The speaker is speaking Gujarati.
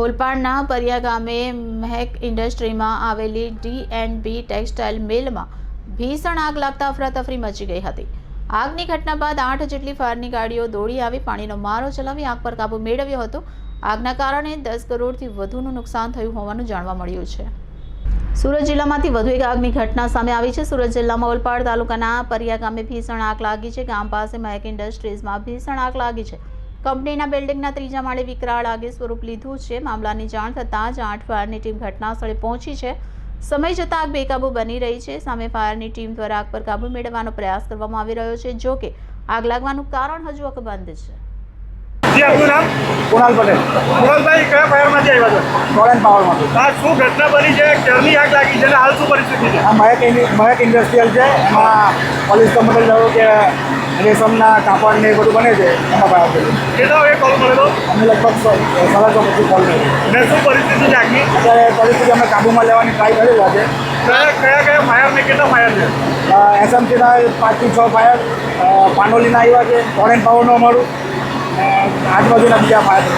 ઓલપાડના પરિયા ગામે મહેક ઇન્ડસ્ટ્રીમાં આવેલી ડી એન્ડ બી ટેક્સટાઇલ મિલમાં ભીષણ આગ લાગતા અફરાતફરી મચી ગઈ હતી. આગની ઘટના બાદ આઠ જેટલી ફાયરની ગાડીઓ દોડી આવી, પાણીનો મારો ચલાવી આગ પર કાબૂ મેળવ્યો હતો. આગના કારણે દસ કરોડથી વધુનું નુકસાન થયું હોવાનું જાણવા મળ્યું છે. સુરત જિલ્લામાંથી વધુ એક આગની ઘટના સામે આવી છે. સુરત જિલ્લામાં ઓલપાડ તાલુકાના પરિયા ગામે ભીષણ આગ લાગી છે. ગામ પાસે મહેક ઇન્ડસ્ટ્રીઝમાં ભીષણ આગ લાગી છે. કંપનીના બિલ્ડિંગના ત્રીજા માળે વિકરાળ આગે સ્વરૂપ લીધું છે. મામલાની જાણ થતાં જ આઠ ફાયરની ટીમ ઘટનાસ્થળે પહોંચી છે. સમય જતાં આગ બેકાબૂ બની રહી છે. સામે ફાયરની ટીમ દ્વારા આગ પર કાબૂ મેળવવાનો પ્રયાસ કરવામાં આવી રહ્યો છે જોકે આગ લાગવાનું કારણ હજુ અકબંધ છે. જી આપનું નામ? કુણાલ પટેલ. કુણાલભાઈ કયા ફાયરમાંથી આવ્યા છો? ટોરેન્ટ પાવરમાંથી. આ શું ઘટના બની છે? ક્યારની આગ લાગી છે અને હાલ શું પરિસ્થિતિ છે? આ મહેક મહેક ઇન્ડસ્ટ્રીયલ છે. એમાં પોલીસ કંપની ધારો કે રેશમના કાપડ ને એ બધું બને છે. એમાં ફાયર થયું કેટલા વાગે કોલ મળેલો અમે લગભગ સાડા છ પછી કોલ કર્યો. ને શું પરિસ્થિતિ છે આગની? અત્યારે પરિસ્થિતિ અમે કાબૂમાં લેવાની ટ્રાય કરેલા છે. કયા કયા કયા ફાયર ને કેટલા ફાયર છે? એસએમસીના પાંચથી છ ફાયર પાનોલીના આવ્યા છે. ટોરેન્ટ પાવરનું અમારું. અ, આજુબાજુના બીજા ફાયર છે